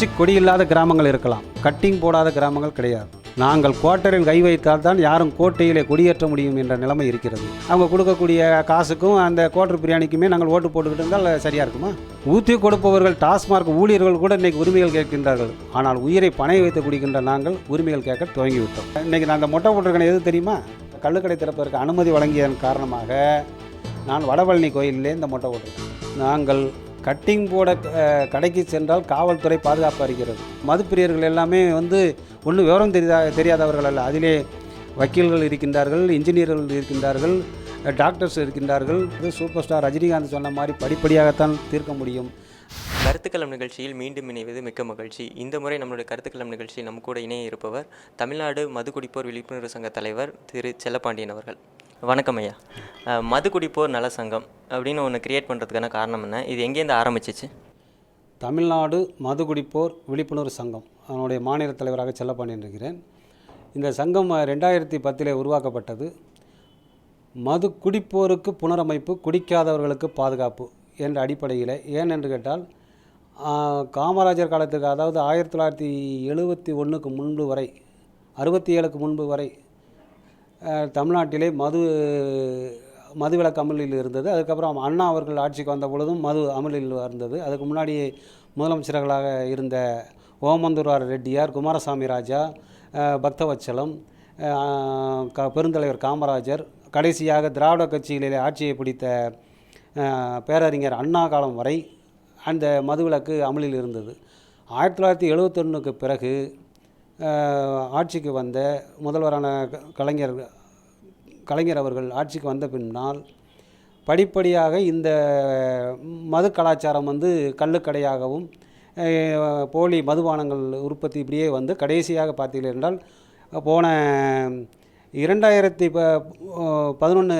கட்சி கொடி இல்லாத கிராமங்கள் இருக்கலாம். கட்டிங் போடாத கிராமங்கள் கிடையாது. நாங்கள் கோட்டரில் கை வைத்தால் தான் யாரும் கோட்டையிலே கொடியேற்ற முடியும் என்ற நிலைமை இருக்கிறது. அவங்க கொடுக்கக்கூடிய காசுக்கும் அந்த கோட்டர் பிரியாணிக்குமே நாங்கள் ஓட்டு போட்டுக்கிட்டு இருந்தால் சரியாக இருக்குமா? ஊற்றி கொடுப்பவர்கள் டாஸ்மார்க் ஊழியர்கள் கூட இன்னைக்கு உரிமைகள் கேட்கின்றார்கள். ஆனால் உயிரை பணைய வைத்து குடிக்கின்ற நாங்கள் உரிமைகள் கேட்க துவங்கிவிட்டோம். இன்னைக்கு நான் அந்த மொட்டை போட்டிருக்கேன் எது தெரியுமா? கள்ளுக்கடை திறப்பதற்கு அனுமதி வழங்கியதன் காரணமாக நான் வடபழனி கோயிலிலே இந்த மொட்டை போட்டிருக்கேன். நாங்கள் கட்டிங் போட கடைக்கு சென்றால் காவல்துறை பாதுகாப்பு அளிக்கிறது மதுப்பிரியர்கள் எல்லாமே வந்து ஒன்றும் விவரம் தெரியா தெரியாதவர்கள் அல்ல. அதிலே வக்கீல்கள் இருக்கின்றார்கள் இன்ஜினியர்கள் இருக்கின்றார்கள் டாக்டர்ஸ் இருக்கின்றார்கள். இது சூப்பர் ஸ்டார் ரஜினிகாந்த் சொன்ன மாதிரி படிப்படியாகத்தான் தீர்க்க முடியும். கருத்துக்களம் நிகழ்ச்சியில் மீண்டும் இணைவது மிக்க மகிழ்ச்சி. இந்த முறை நம்மளுடைய கருத்துக்களம் நிகழ்ச்சி நம்ம கூட இணைய இருப்பவர் தமிழ்நாடு மதுகுடிப்போர் விழிப்புணர்வு சங்க தலைவர் திரு செல்லப்பாண்டியன் அவர்கள். வணக்கம் ஐயா. மது குடிப்போர் நல சங்கம் அப்படின்னு ஒன்று கிரியேட் பண்ணுறதுக்கான காரணம் என்ன? இது எங்கேருந்து ஆரம்பிச்சிச்சு? தமிழ்நாடு மது குடிப்போர் விழிப்புணர்வு சங்கம். அதனுடைய மாநில தலைவராக செல்லப்பாண்டியன் இருக்கிறேன் இந்த சங்கம் ரெண்டாயிரத்தி பத்தில் உருவாக்கப்பட்டது. மது குடிப்போருக்கு புனரமைப்பு குடிக்காதவர்களுக்கு பாதுகாப்பு என்ற அடிப்படையில். ஏன் என்று கேட்டால் காமராஜர் காலத்துக்கு அதாவது ஆயிரத்தி தொள்ளாயிரத்தி எழுபத்தி ஒன்றுக்கு முன்பு வரை அறுபத்தி ஏழுக்கு முன்பு வரை தமிழ்நாட்டிலே மது மதுவிலக்கு அமலில் இருந்தது. அதுக்கப்புறம் அண்ணா அவர்கள் ஆட்சிக்கு வந்த பொழுதும் மது அமலில் இருந்தது. அதுக்கு முன்னாடி முதலமைச்சர்களாக இருந்த ஓமந்தூரார் ரெட்டியார் குமாரசாமி ராஜா பக்தவச்சலம் க பெருந்தலைவர் காமராஜர் கடைசியாக திராவிட கட்சிகளிலே ஆட்சியை பிடித்த பேரறிஞர் அண்ணா காலம் வரை அந்த மதுவிலக்கு அமலில் இருந்தது. ஆயிரத்தி தொள்ளாயிரத்தி எழுபத்தொன்னுக்கு பிறகு ஆட்சிக்கு வந்த முதல்வரான க- கலைஞர் கலைஞர் அவர்கள் ஆட்சிக்கு வந்த பின்னால் படிப்படியாக இந்த மது கலாச்சாரம் வந்து கள்ளுக்கடையாகவும் போலி மதுபானங்கள் உற்பத்தி இப்படியே வந்து கடைசியாக பார்த்தீர்கள் என்றால் போன இரண்டாயிரத்தி ப பதினொன்று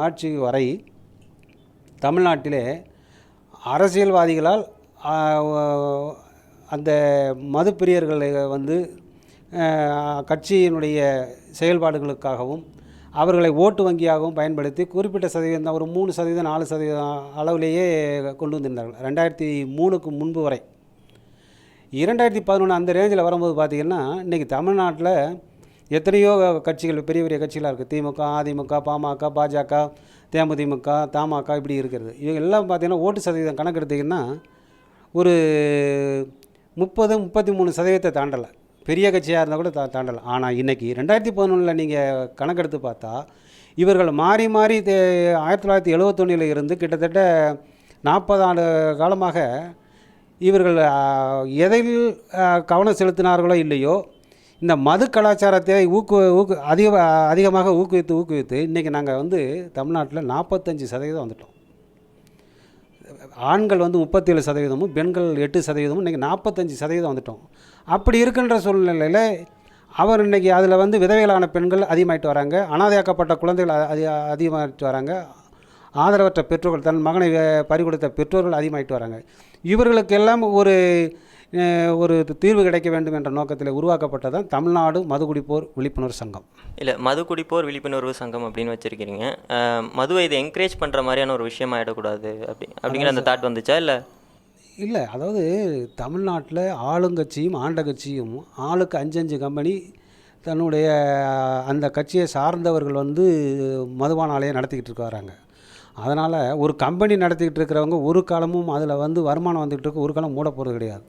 ஆட்சி வரை தமிழ்நாட்டிலே அரசியல்வாதிகளால் அந்த மதுப்பிரியர்களை வந்து கட்சியினுடைய செயல்பாடுகளுக்காகவும் அவர்களை ஓட்டு வங்கியாகவும் பயன்படுத்தி குறிப்பிட்ட சதவீதம் தான் ஒரு மூணு சதவீதம் நாலு சதவீதம் அளவிலேயே கொண்டு வந்திருந்தார்கள். ரெண்டாயிரத்தி மூணுக்கு முன்பு வரை. இரண்டாயிரத்தி பதினொன்று அந்த ரேஞ்சில் வரும்போது பார்த்திங்கன்னா இன்றைக்கி தமிழ்நாட்டில் எத்தனையோ கட்சிகள் பெரிய பெரிய கட்சிகளாக இருக்குது. திமுக அதிமுக பாமக பாஜக தேமுதிமுக தமாக இப்படி இருக்கிறது. இவங்க எல்லாம் பார்த்திங்கன்னா ஓட்டு சதவீதம் கணக்கெடுத்திங்கன்னா ஒரு முப்பது முப்பத்தி மூணு சதவீதத்தை தாண்டலை. பெரிய கட்சியாக இருந்தால் கூட தா தாண்டலாம். ஆனால் இன்றைக்கி ரெண்டாயிரத்தி பதினொன்றில் நீங்கள் கணக்கெடுத்து பார்த்தா இவர்கள் மாறி மாறி ஆயிரத்தி தொள்ளாயிரத்தி எழுபத்தொன்னில் இருந்து கிட்டத்தட்ட நாற்பது ஆண்டு காலமாக இவர்கள் எதையில் எதில் கவனம் செலுத்தினார்களோ இல்லையோ இந்த மது கலாச்சாரத்தை ஊக்கு ஊக்கு அதிக அதிகமாக ஊக்குவித்து ஊக்குவித்து இன்றைக்கி நாங்கள் வந்து தமிழ்நாட்டில் நாற்பத்தஞ்சு சதவீதம் வந்துட்டோம். ஆண்கள் வந்து முப்பத்தேழு சதவீதமும் பெண்கள் எட்டு சதவீதமும் இன்றைக்கி நாற்பத்தஞ்சு சதவீதம் வந்துட்டோம். அப்படி இருக்கின்ற சூழ்நிலையில் அவர் இன்றைக்கி அதில் வந்து விதவைகளான பெண்கள் அதிகமாயிட்டு வராங்க அனாதையாக்கப்பட்ட குழந்தைகள் அதி அதிகமாகிட்டு வராங்க ஆதரவற்ற பெற்றோர்கள் தன் மகனை பறிகொடுத்த பெற்றோர்கள் அதிகமாயிட்டு வராங்க. இவர்களுக்கெல்லாம் ஒரு ஒரு தீர்வு கிடைக்க வேண்டும் என்ற நோக்கத்தில் உருவாக்கப்பட்டதான் தமிழ்நாடு மதுகுடிப்போர் விழிப்புணர்வு சங்கம். இல்லை மது குடிப்போர் விழிப்புணர்வு சங்கம் அப்படின்னு வச்சுருக்கிறீங்க. மதுவை இதை என்கரேஜ் பண்ணுற மாதிரியான ஒரு விஷயமா ஆகிடக்கூடாது அப்படி அப்படிங்கிற அந்த தாட் வந்துச்சா இல்லை? இல்லை அதாவது தமிழ்நாட்டில் ஆளுங்கட்சியும் ஆண்ட கட்சியும் ஆளுக்கு அஞ்சஞ்சு கம்பெனி தன்னுடைய அந்த கட்சியை சார்ந்தவர்கள் வந்து மதுபான ஆலையை நடத்திக்கிட்டு இருக்க வராங்க. அதனால் ஒரு கம்பெனி நடத்திக்கிட்டு இருக்கிறவங்க ஒரு காலமும் அதில் வந்து வருமானம் வந்துக்கிட்டு இருக்கு ஒரு காலம் மூட போகிறது கிடையாது.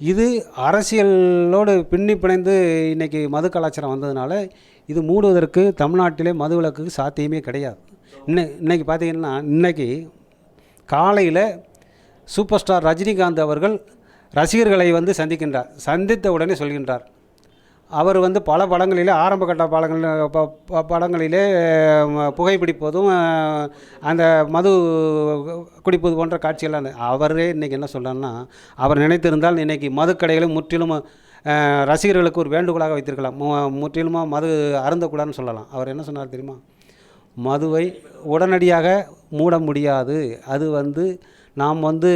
இது அரசியலோடு பின்னி பிணைந்து இன்றைக்கி மது கலாச்சாரம் வந்ததுனால இது மூடுவதற்கு தமிழ்நாட்டிலே மது விலக்குக்கு சாத்தியமே கிடையாது. இன்னை இன்னைக்கு பார்த்தீங்கன்னா இன்னைக்கு காலையில் சூப்பர் ஸ்டார் ரஜினிகாந்த் அவர்கள் ரசிகர்களை வந்து சந்திக்கின்றார். சந்தித்த உடனே சொல்கின்றார். அவர் வந்து பல படங்களிலே ஆரம்பகட்ட படங்கள் ப- படங்களிலே புகைப்பிடிப்பதும் அந்த மது குடிப்பது போன்ற காட்சியெல்லாம் அவரே இன்றைக்கி என்ன சொல்கிறாருன்னா அவர் நினைத்திருந்தால் இன்றைக்கி மதுக்கடைகளை முற்றிலும் ரசிகர்களுக்கு ஒரு வேண்டுகோளாக வைத்திருக்கலாம். மு- முற்றிலுமாக மது அருந்தக்கூடாதுன்னு சொல்லலாம். அவர் என்ன சொன்னார் தெரியுமா? மதுவை உடனடியாக மூட முடியாது. அது வந்து நாம் வந்து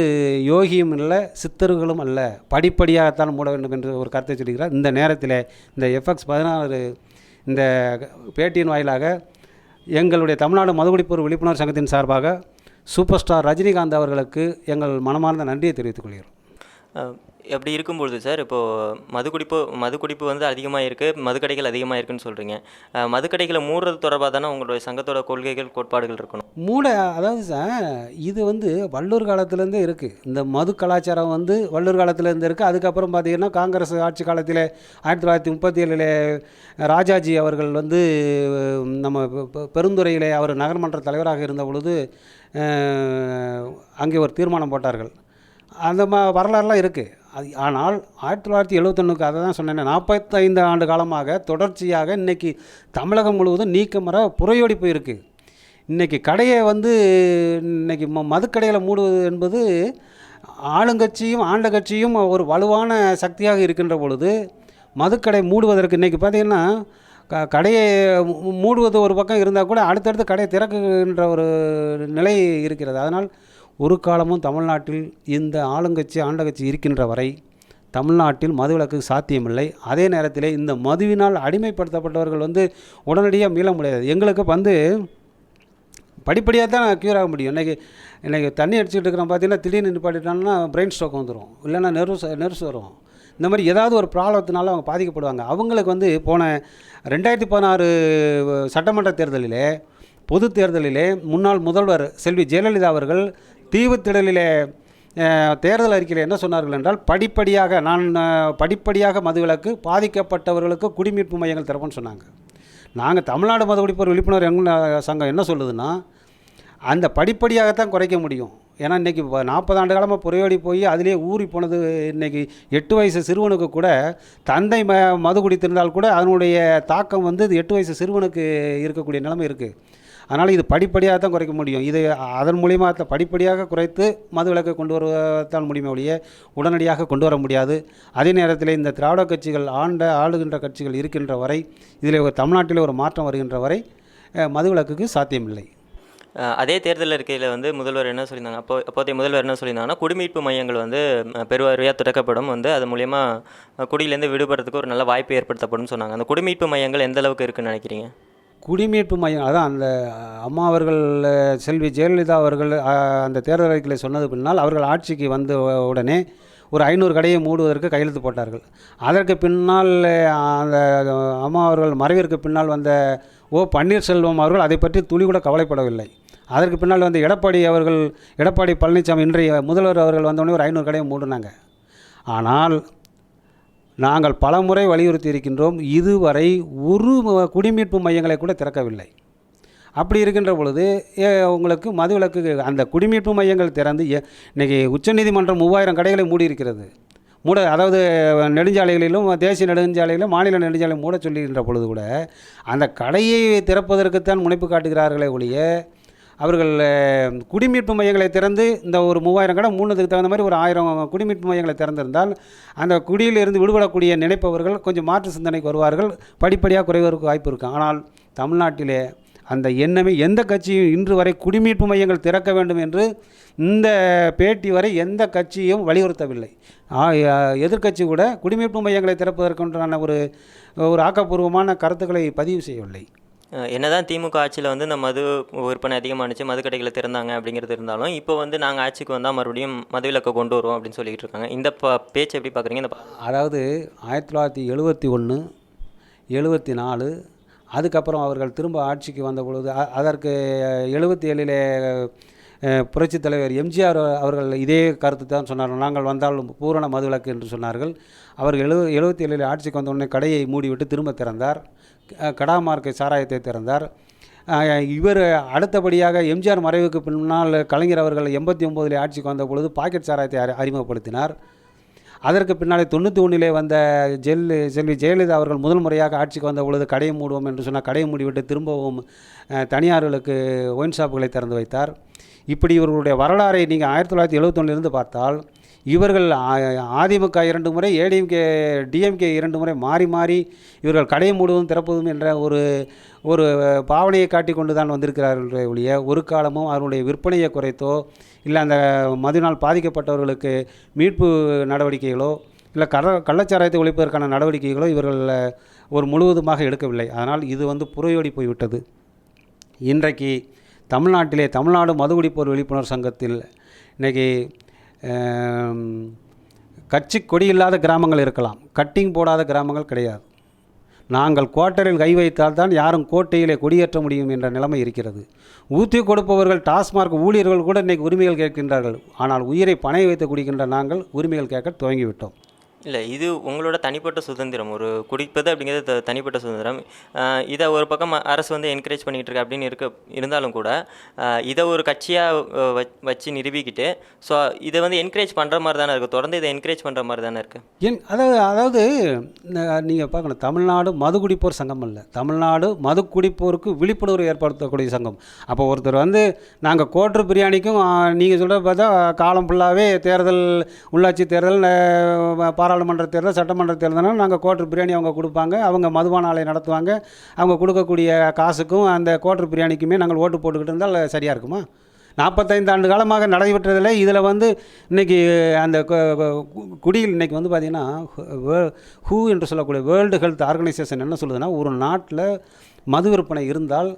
யோகியும் இல்லை சித்தர்களும் அல்ல. படிப்படியாகத்தான் மூட வேண்டும் என்று ஒரு கருத்தை சொல்கிறார் இந்த நேரத்தில் இந்த எஃப்எக்ஸ் பதினாறு இந்த பேட்டியின் வாயிலாக எங்களுடைய தமிழ்நாடு மதுகுடிப்பூர் விழிப்புணர்வு சங்கத்தின் சார்பாக சூப்பர் ஸ்டார் ரஜினிகாந்த் அவர்களுக்கு எங்கள் மனமார்ந்த நன்றியை தெரிவித்துக் கொள்கிறோம். அப்படி இருக்கும்பொழுது சார் இப்போது மது குடிப்பு மது குடிப்பு வந்து அதிகமாக இருக்குது மதுக்கடைகள் அதிகமாக இருக்குன்னு சொல்கிறீங்க மதுக்கடைகளை மூடுறது தொடர்பாக தானே உங்களுடைய சங்கத்தோட கொள்கைகள் கோட்பாடுகள் இருக்கணும்? மூட அதாவது சார் இது வந்து வள்ளூர் காலத்துலேருந்தே இருக்குது இந்த மது கலாச்சாரம் வந்து வள்ளூர் காலத்துலேருந்து இருக்குது அதுக்கப்புறம் பார்த்திங்கன்னா காங்கிரஸ் ஆட்சி காலத்தில் ஆயிரத்தி தொள்ளாயிரத்தி முப்பத்தி ஏழில் ராஜாஜி அவர்கள் வந்து நம்ம பெ- பெருந்துறையிலே அவர் நகர்மன்ற தலைவராக இருந்த பொழுது அங்கே ஒரு தீர்மானம் போட்டார்கள். அந்த மா வரலாறுலாம் இருக்குது அது ஆனால் ஆயிரத்தி தொள்ளாயிரத்தி எழுபத்தொன்னுக்கு அதை தான் சொன்னேன் நாற்பத்தைந்து ஆண்டு காலமாக தொடர்ச்சியாக இன்றைக்கி தமிழகம் முழுவதும் நீக்கமர புறையோடி போயிருக்கு. இன்றைக்கி கடையை வந்து இன்றைக்கி ம மதுக்கடையில் மூடுவது என்பது ஆளுங்கட்சியும் ஆண்ட கட்சியும் ஒரு வலுவான சக்தியாக இருக்கின்ற பொழுது மதுக்கடை மூடுவதற்கு இன்றைக்கி பார்த்திங்கன்னா க கடையை மூடுவது ஒரு பக்கம் இருந்தால் கூட அடுத்தடுத்து கடையை திறக்குகின்ற ஒரு நிலை இருக்கிறது. அதனால் ஒரு காலமும் தமிழ்நாட்டில் இந்த ஆளுங்கட்சி ஆண்ட கட்சி இருக்கின்ற வரை தமிழ்நாட்டில் மதுவிலக்கு சாத்தியமில்லை. அதே நேரத்தில் இந்த மதுவினால் அடிமைப்படுத்தப்பட்டவர்கள் வந்து உடனடியாக மீள முடியாது. எங்களுக்கு வந்து படிப்படியாக தான் க்யூர் ஆக முடியும். இன்றைக்கி இன்றைக்கி தண்ணி அடிச்சுட்டு இருக்கிறோம் பார்த்தீங்கன்னா திடீர்னு நிப்பாட்டிட்டாங்கன்னா பிரெயின் ஸ்ட்ரோக் வந்துடும் இல்லைன்னா நெர்வஸ் நெர்வஸ் வரும். இந்த மாதிரி ஏதாவது ஒரு ப்ராப்ளத்தினால அவங்க பாதிக்கப்படுவாங்க. அவங்களுக்கு வந்து போன ரெண்டாயிரத்தி பதினாறு சட்டமன்ற தேர்தலிலே பொது தேர்தலிலே முன்னாள் முதல்வர் செல்வி ஜெயலலிதா அவர்கள் தீவுத்திடலிலே தேர்தல் அறிக்கையில் என்ன சொன்னார்கள் என்றால் படிப்படியாக நான் படிப்படியாக மதுவிலக்கு பாதிக்கப்பட்டவர்களுக்கு குடிமீட்பு மையங்கள் திறப்புன்னு சொன்னாங்க. நாங்கள் தமிழ்நாடு மது குடிப்போர் விழிப்புணர்வு எங்க சங்கம் என்ன சொல்லுதுன்னா அந்த படிப்படியாகத்தான் குறைக்க முடியும். ஏன்னா இன்றைக்கி நாற்பது ஆண்டு காலமாக புறையோடி போய் அதிலே ஊறி போனது இன்றைக்கி எட்டு வயசு சிறுவனுக்கு கூட தந்தை ம மது குடித்திருந்தால் கூட அதனுடைய தாக்கம் வந்து எட்டு வயசு சிறுவனுக்கு இருக்கக்கூடிய நிலைமை இருக்குது அதனால் இது படிப்படியாக தான் குறைக்க முடியும். இது அதன் மூலியமாக தான் படிப்படியாக குறைத்து மது விலக்கை கொண்டு வருவதால் முடியுமே ஒழிய உடனடியாக கொண்டு வர முடியாது. அதே நேரத்தில் இந்த திராவிட கட்சிகள் ஆண்ட ஆளுகின்ற கட்சிகள் இருக்கின்ற வரை இதில் ஒரு தமிழ்நாட்டில் ஒரு மாற்றம் வருகின்ற வரை மது விலக்குக்கு சாத்தியமில்லை. அதே தேர்தல் அறிக்கையில் வந்து முதல்வர் என்ன சொல்லியிருந்தாங்க? அப்போ அப்போதைய முதல்வர் என்ன சொல்லியிருந்தாங்கன்னா குடிமீட்பு மையங்கள் வந்து பெருவாரியாக திறக்கப்படும் வந்து அது மூலயமா குடியிலேருந்து விடுபடுறதுக்கு ஒரு நல்ல வாய்ப்பு ஏற்படுத்தப்படும் சொன்னாங்க. அந்த குடிமீட்பு மையங்கள் எந்த அளவுக்கு இருக்குன்னு நினைக்கிறீங்க? குடிமீட்பு மையம் அதான் அந்த அம்மா அவர்கள் செல்வி ஜெயலலிதா அவர்கள் அந்த தேர்தல் அறிக்கையில் சொன்னது பின்னால் அவர்கள் ஆட்சிக்கு வந்த உடனே ஒரு ஐநூறு கடையை மூடுவதற்கு கையெழுத்து போட்டார்கள். அதற்கு பின்னால் அந்த அம்மா அவர்கள் மறைவிற்கு பின்னால் வந்த ஓ பன்னீர்செல்வம் அவர்கள் அதை பற்றி துளி கூட கவலைப்படவில்லை. அதற்கு பின்னால் வந்து எடப்பாடி அவர்கள் எடப்பாடி பழனிசாமி இன்றைய முதல்வர் அவர்கள் வந்தோடனே ஒரு ஐநூறு கடையை மூடினாங்க. ஆனால் நாங்கள் பலமுறை வலியுறுத்தி இருக்கின்றோம் இதுவரை ஒரு குடிமீட்பு மையங்களை கூட திறக்கவில்லை. அப்படி இருக்கின்ற பொழுது உங்களுக்கு மதுவிலக்கு அந்த குடிமீட்பு மையங்கள் திறந்து இன்றைக்கி உச்சநீதிமன்றம் மூவாயிரம் கடைகளை மூடி இருக்கிறது மூட அதாவது நெடுஞ்சாலைகளிலும் தேசிய நெடுஞ்சாலைகளிலும் மாநில நெடுஞ்சாலை மூட சொல்லுகின்ற பொழுது கூட அந்த கடையை திறப்பதற்குத்தான் முனைப்பு காட்டுகிறார்களே ஒழிய அவர்கள் குடிமீட்பு மையங்களை திறந்து இந்த ஒரு மூவாயிரம் கடை மூணுதுக்கு தகுந்த மாதிரி ஒரு ஆயிரம் குடிமீட்பு மையங்களை திறந்திருந்தால் அந்த குடியிலிருந்து விடுபடக்கூடிய நினைப்பவர்கள் கொஞ்சம் மாற்று சிந்தனைக்கு வருவார்கள். படிப்படியாக குறைவதற்கு வாய்ப்பு இருக்கும் ஆனால் தமிழ்நாட்டிலே அந்த எண்ணமே எந்த கட்சியும் இன்று வரை குடிமீட்பு மையங்கள் திறக்க வேண்டும் என்று இந்த பேட்டி வரை எந்த கட்சியும் வலியுறுத்தவில்லை. எதிர்க்கட்சி கூட குடிமீட்பு மையங்களை திறப்பதற்குன்றான ஒரு ஒரு ஆக்கப்பூர்வமான கருத்துக்களை பதிவு செய்யவில்லை. என்னதான் திமுக ஆட்சியில் வந்து இந்த மது விற்பனை அதிகமானுச்சு மது கடைகளை திறந்தாங்க அப்படிங்கிறது இருந்தாலும் இப்போ வந்து நாங்கள் ஆட்சிக்கு வந்தால் மறுபடியும் மதுவிலக்கை கொண்டு வருவோம் அப்படின்னு சொல்லிக்கிட்டு இருக்காங்க. இந்த ப பேச்சு எப்படி பார்க்குறீங்க இந்த அதாவது ஆயிரத்தி தொள்ளாயிரத்தி எழுபத்தி ஒன்று எழுபத்தி நாலு அதுக்கப்புறம் அவர்கள் திரும்ப ஆட்சிக்கு வந்த பொழுது அதற்கு எழுபத்தி ஏழிலே புரட்சித் தலைவர் எம்ஜிஆர் அவர்கள் இதே கருத்து தான் சொன்னார்கள். நாங்கள் வந்தால் பூரண மதுவிலக்கு என்று சொன்னார்கள். அவர் எழு எழுபத்தி ஏழில் ஆட்சிக்கு வந்த உடனே கடையை மூடிவிட்டு திரும்ப திறந்தார். கடாமார்க்கு சாராயத்தை திறந்தார். இவர் அடுத்தபடியாக எம்ஜிஆர் மறைவுக்கு பின்னால் கலைஞர் அவர்கள் எண்பத்தி ஒம்போதில் ஆட்சிக்கு வந்த பொழுது பாக்கெட் சாராயத்தை அறி- அறிமுகப்படுத்தினார். அதற்கு பின்னாலே தொண்ணூற்றி ஒன்றிலே வந்த ஜெல் செல்வி ஜெயலலிதா அவர்கள் முதல் முறையாக ஆட்சிக்கு வந்த பொழுது கடையை மூடுவோம் என்று சொன்னால் கடையை மூடிவிட்டு திரும்பவும் தனியார்களுக்கு ஒயின் ஷாப்புகளை திறந்து வைத்தார். இப்படி இவர்களுடைய வரலாறை நீங்கள் ஆயிரத்தி தொள்ளாயிரத்தி எழுபத்தொன்னிலிருந்து பார்த்தால் இவர்கள் அதிமுக இரண்டு முறை ஏடிஎம்கே டிஎம்கே இரண்டு முறை மாறி மாறி இவர்கள் கடையை மூடுவதும் திறப்பதும் என்ற ஒரு ஒரு பாவனையை காட்டி கொண்டு தான் வந்திருக்கிறார்கள் ஒழிய ஒரு காலமும் அவருடைய விற்பனையை குறைத்தோ இல்லை அந்த மதுவினால் பாதிக்கப்பட்டவர்களுக்கு மீட்பு நடவடிக்கைகளோ இல்லை கள்ள கள்ளச்சாராயத்தை ஒழிப்பதற்கான நடவடிக்கைகளோ இவர்கள் ஒரு முழுவதுமாக எடுக்கவில்லை. அதனால் இது வந்து புறையோடி போய்விட்டது. இன்றைக்கு தமிழ்நாட்டிலே தமிழ்நாடு மதுகுடிப்போர் விழிப்புணர்வு சங்கத்தில் இன்றைக்கி கட்சி கொடி இல்லாத கிராமங்கள் இருக்கலாம். கட்டிங் போடாத கிராமங்கள் கிடையாது. நாங்கள் குவார்ட்டரில் கை வைத்தால் தான் யாரும் கோட்டையிலே கொடியேற்ற முடியும் என்ற நிலைமை இருக்கிறது. ஊற்றி கொடுப்பவர்கள் டாஸ்மார்க் ஊழியர்கள் கூட இன்றைக்கி உரிமைகள் கேட்கின்றார்கள். ஆனால் உயிரை பணைய வைத்து குடிக்கின்ற நாங்கள் உரிமைகள் கேட்க துவங்கிவிட்டோம். இல்லை இது உங்களோட தனிப்பட்ட சுதந்திரம். ஒரு குடிப்பது அப்படிங்கிறது த- தனிப்பட்ட சுதந்திரம். இதை ஒரு பக்கம் அரசு வந்து என்கரேஜ் பண்ணிகிட்டு இருக்கு அப்படின்னு இருக்க இருந்தாலும் கூட இதை ஒரு கட்சியாக வச்சு நிரூபிக்கிட்டு ஸோ இதை வந்து என்கரேஜ் பண்ணுற மாதிரி தானே இருக்குது தொடர்ந்து இதை என்கரேஜ் பண்ணுற மாதிரி தானே இருக்குது என் அதாவது அதாவது நீங்கள் பார்க்கணும். தமிழ்நாடு மது குடிப்போர் சங்கம் இல்லை தமிழ்நாடு மது குடிப்போருக்கு விழிப்புணர்வு ஏற்படுத்தக்கூடிய சங்கம். அப்போ ஒருத்தர் வந்து நாங்கள் கோட்ரு பிரியாணிக்கும் நீங்கள் சொல்கிற பார்த்தா காலம் ஃபுல்லாகவே தேர்தல் உள்ளாட்சி தேர்தல் பாரா பாராளுமன்ற தேர்தல் சட்டமன்ற தேர்தல்னால் நாங்கள் கோட்ரு பிரியாணி அவங்க கொடுப்பாங்க. அவங்க மதுபான ஆலை நடத்துவாங்க. அவங்க கொடுக்கக்கூடிய காசுக்கும் அந்த கோட்ரு பிரியாணிக்குமே நாங்கள் ஓட்டு போட்டுக்கிட்டு இருந்தால் சரியாக இருக்குமா? நாற்பத்தைந்து ஆண்டு காலமாக நடைபெற்றதில் இதில் வந்து இன்றைக்கி அந்த கு- குடியில் இன்றைக்கி வந்து பார்த்திங்கன்னா ஹூ என்று சொல்லக்கூடிய வேர்ல்டு ஹெல்த் ஆர்கனைசேஷன் என்ன சொல்லுதுன்னா ஒரு நாட்டில் மது விற்பனை இருந்தால்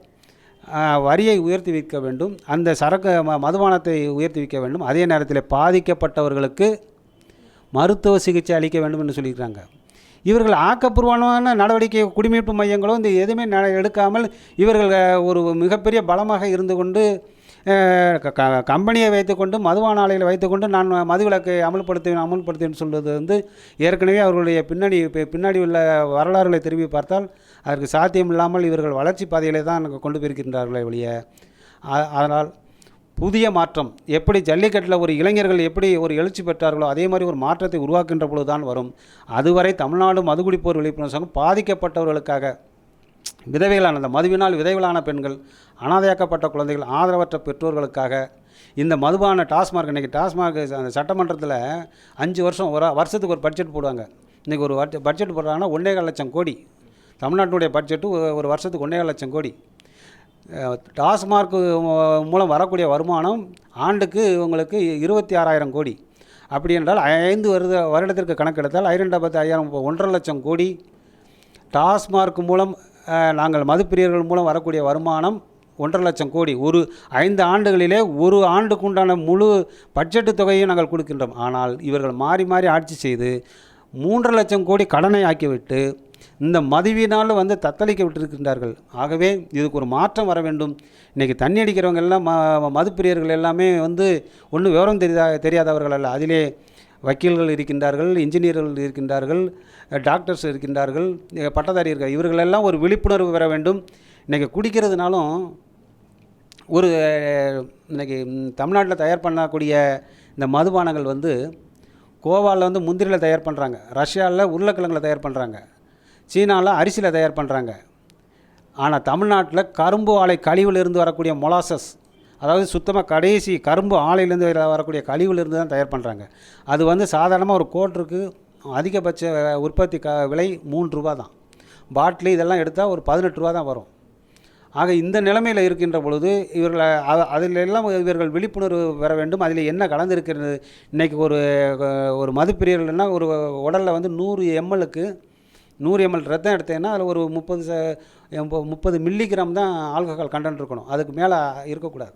வரியை உயர்த்தி வைக்க வேண்டும். அந்த சரக்கு ம- மதுபானத்தை உயர்த்தி வைக்க வேண்டும். அதே நேரத்தில் பாதிக்கப்பட்டவர்களுக்கு மருத்துவ சிகிச்சை அளிக்க வேண்டும் என்று சொல்லியிருக்காங்க இவர்கள் ஆக்கப்பூர்வமான நடவடிக்கை குடிமீட்பு மையங்களோ இந்த எதுவுமே ந எடுக்காமல் இவர்கள் ஒரு மிகப்பெரிய பலமாக இருந்து கொண்டு க- க- கம்பெனியை வைத்துக்கொண்டு மதுவான ஆலைகளை வைத்துக்கொண்டு நான் மதுவிலக்கை அமல்படுத்துவேன் அமல்படுத்துவேன் சொல்வது வந்து ஏற்கனவே அவர்களுடைய பின்னணி பின்னாடி உள்ள வரலாறுகளை திரும்பி பார்த்தால் அதற்கு சாத்தியம் இல்லாமல் இவர்கள் வளர்ச்சி பாதையிலே தான் கொண்டு போயிருக்கின்றார்களே ஒழிய. அதனால் புதிய மாற்றம். எப்படி ஜல்லிக்கட்டில் ஒரு இளைஞர்கள் எப்படி ஒரு எழுச்சி பெற்றார்களோ அதே மாதிரி ஒரு மாற்றத்தை உருவாக்கின்ற பொழுது தான் வரும். அதுவரை தமிழ்நாடு மதுகுடிப்போர் விழிப்புணர்வு சங்கம் பாதிக்கப்பட்டவர்களுக்காக விதவைகளான அந்த மதுவினால் விதவைகளான பெண்கள் அனாதையாக்கப்பட்ட குழந்தைகள் ஆதரவற்ற பெற்றோர்களுக்காக இந்த மதுபான டாஸ்மார்க் இன்றைக்கி டாஸ்மார்க் அந்த சட்டமன்றத்தில் அஞ்சு வருஷம் ஒரு வருஷத்துக்கு ஒரு பட்ஜெட் போடுவாங்க. இன்றைக்கி ஒரு பட்ஜெட் போடுறாங்கன்னா ஒன்றேகால் லட்சம் கோடி. தமிழ்நாட்டுடைய பட்ஜெட்டு ஒரு வருஷத்துக்கு ஒன்றேகால் லட்சம் கோடி. டாஸ்மார்க் மூலம் வரக்கூடிய வருமானம் ஆண்டுக்கு உங்களுக்கு இருபத்தி ஆறாயிரம் கோடி. அப்படி என்றால் ஐந்து வருட வருடத்திற்கு கணக்கெடுத்தால் ஐரெண்டு பத்து ஐயாயிரம் ஒன்றரை லட்சம் கோடி. டாஸ்மார்க் மூலம் நாங்கள் மதுப்பிரியர்கள் மூலம் வரக்கூடிய வருமானம் ஒன்றரை லட்சம் கோடி. ஒரு ஐந்து ஆண்டுகளிலே ஒரு ஆண்டுக்குண்டான முழு பட்ஜெட்டு தொகையை நாங்கள் கொடுக்கின்றோம். ஆனால் இவர்கள் மாறி மாறி ஆட்சி செய்து மூன்றரை லட்சம் கோடி கடனை ஆக்கிவிட்டு இந்த மதுவினால் வந்து தத்தளிக்க விட்டிருக்கின்றார்கள். ஆகவே இதுக்கு ஒரு மாற்றம் வர வேண்டும். இன்றைக்கி தண்ணி அடிக்கிறவங்க எல்லாம் ம மதுப்பிரியர்கள் எல்லாமே வந்து ஒன்றும் விவரம் தெரியா தெரியாதவர்கள் அல்ல. அதிலே வக்கீல்கள் இருக்கின்றார்கள் இன்ஜினியர்கள் இருக்கின்றார்கள் டாக்டர்ஸ் இருக்கின்றார்கள் பட்டதாரி இருக்க இவர்களெல்லாம் ஒரு விழிப்புணர்வு பெற வேண்டும். இன்றைக்கி குடிக்கிறதுனாலும் ஒரு இன்றைக்கி தமிழ்நாட்டில் தயார் பண்ணக்கூடிய இந்த மதுபானங்கள் வந்து கோவாவில் வந்து முந்திரியில் தயார் பண்ணுறாங்க ரஷ்யாவில் உருளைக்கிழங்குல தயார் பண்ணுறாங்க சீனாவில் அரிசியில் தயார் பண்ணுறாங்க ஆனால் தமிழ்நாட்டில் கரும்பு ஆலை கழிவுலேருந்து வரக்கூடிய மொலாசஸ் அதாவது சுத்தமாக கடைசி கரும்பு ஆலையிலேருந்து வரக்கூடிய கழிவுலேருந்து தான் தயார் பண்ணுறாங்க அது வந்து சாதாரணமாக ஒரு கோட்ருக்கு அதிகபட்ச உற்பத்தி க விலை மூன்று ரூபா தான். பாட்டிலு இதெல்லாம் எடுத்தால் ஒரு பதினெட்டு ரூபா தான் வரும். ஆக இந்த நிலைமையில் இருக்கின்ற பொழுது இவர்களை அதில் எல்லாம் இவர்கள் விழிப்புணர்வு பெற வேண்டும். அதில் என்ன கலந்துருக்கிறது? இன்றைக்கி ஒரு ஒரு மதுப்பிரியர்கள்னா ஒரு உடலில் வந்து நூறு எம்எல்லுக்கு நூறு எம்எல் ரத்தம் எடுத்தேன்னா அதில் ஒரு முப்பது ச முப்பது மில்லிகிராம் தான் ஆல்கஹால் கண்டென்ட் இருக்கணும். அதுக்கு மேலே இருக்கக்கூடாது.